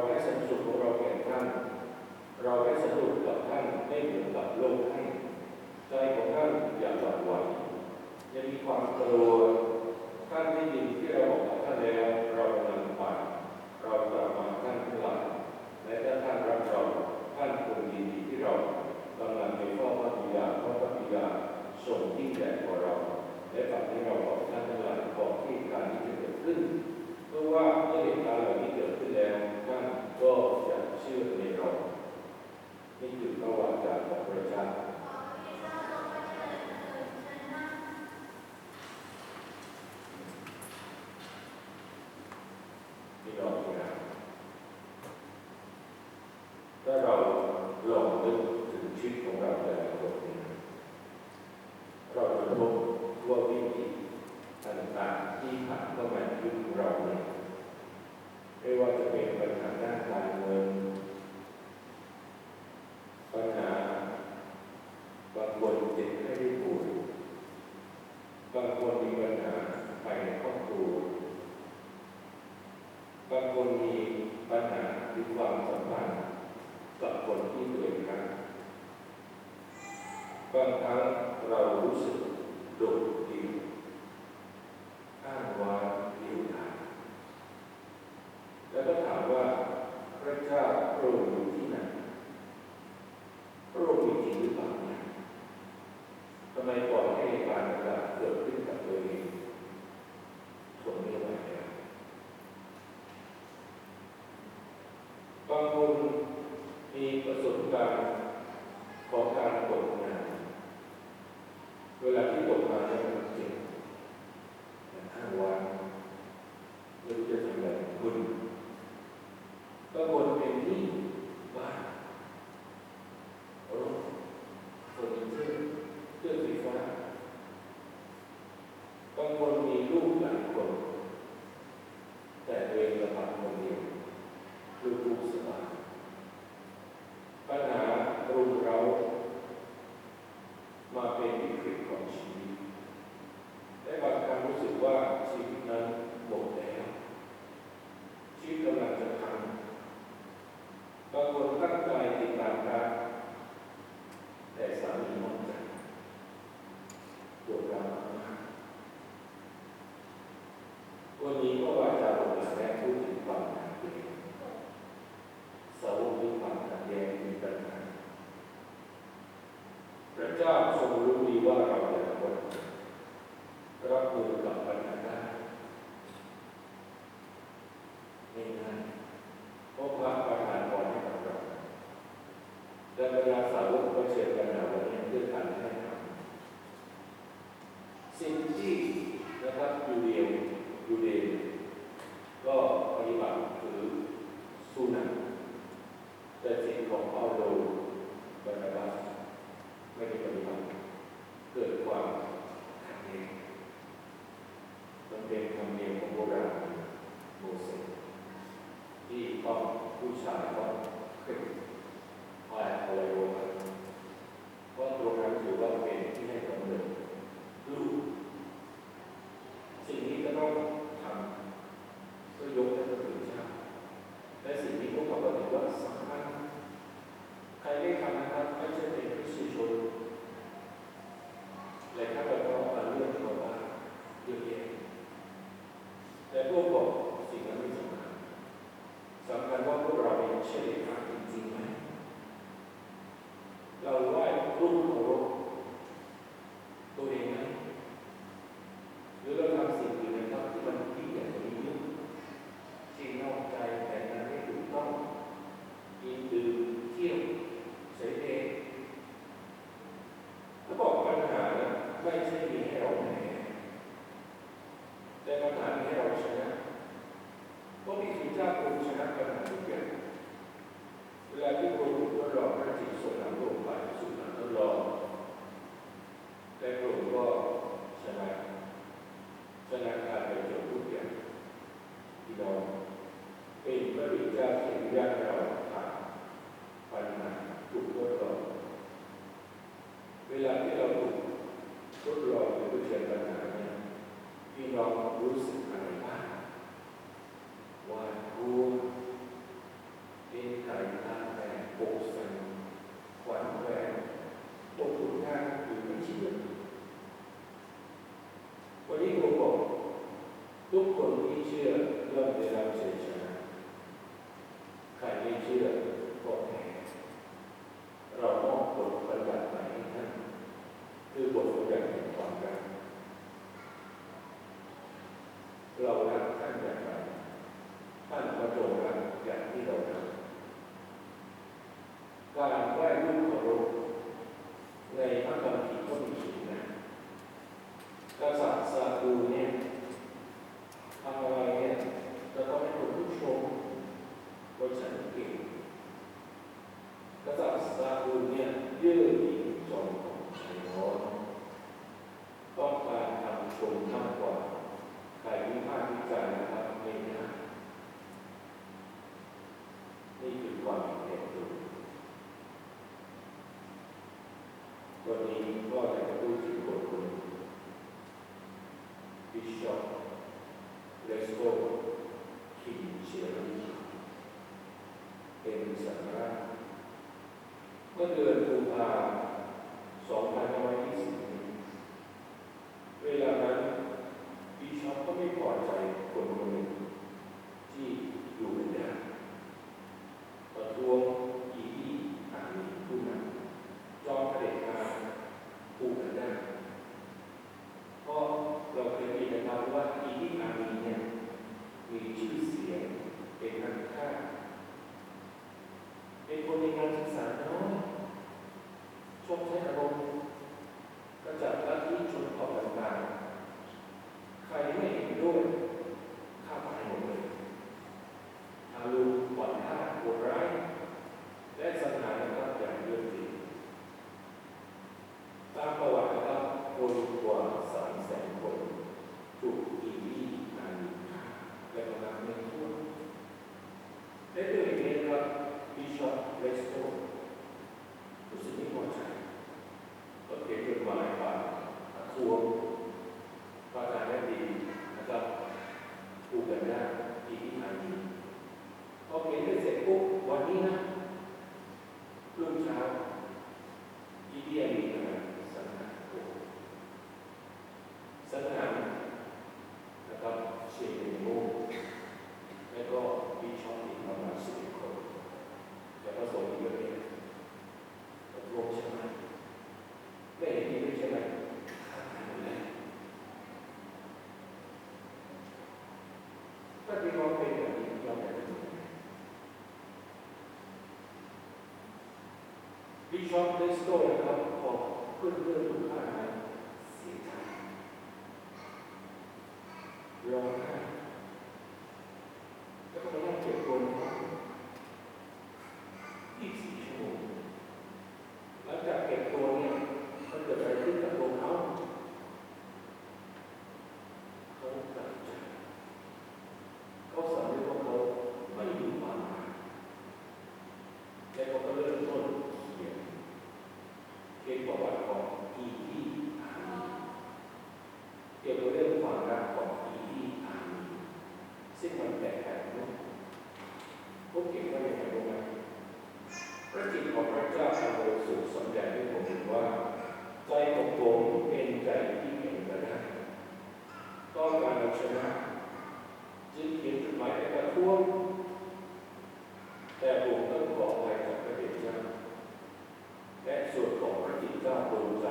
ราได้สนุกของเราแก่ท่าน เราได้สนุกกับท่านได้เหมือนกับโลกให้ใจของท่านอย่าหวั่นไหวยังมีความกลัวท่านได้ยินที่เราบอกกับท่านแล้วเรากำลังไปเราตามมาท่านทั้งหลาและถ้าท่านรับเราท่านควยินดีที่เรากำลังในข้อพระบิดาข้อพระบิดาส่งยิ่งใหญ่กว่าเรา และบัดนี้เราบอกท่านทั้งหลบอกที่การนี้จะเกิดขึ้นเพราะว่าเมื่อเหตุการณ์เหล่านี้ แล้วท่านก็จะเชื่อในเรา นี่คือพระวจาะของพระเจ้า you. Під час continuar toda história. กจิตงไรรู้ไหมพระจิตของพระเจ้าอันบริสุทธิ์สนใจให้ผมเห็ว่า ใจของผมเป็นใจที่เป็นไปได้ต้องการเอาชนะจึงเขียนจดหมายไปกระท้วงแต่ผมต้องบอกไปกับพระเดชจ้าและส่วนของพระจิตเจ้าดวงใจ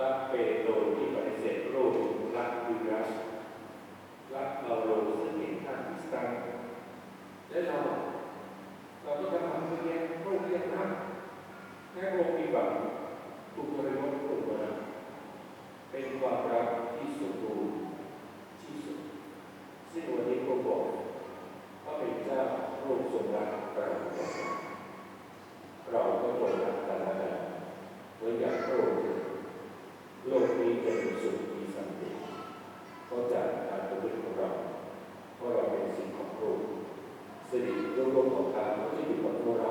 ละเปโตรที่ปฏิเสธโลลักยูรัสละเปาโลซึ่งเป็นท่านอิสตังและเราเราก็จะทำเพื่อแยกโลกเพื่อนะแค่โลกมีแบบถูกบริโภคถูกบริเป็นความรักที่สมบูรณ์ที่สุดซึ่งวันนี้ก็บอกว่าเป็นเจ้าโลกสมรักเราเราก็จงรักกันและกันเหมือนอย่างพระองค โลกนี้เป็นสุขมีสันติก็จากการประพฤติของเราเพราะเราเป็นสิ่งของโลกสิ่งโลกของการที่อยู่บนตัวเรา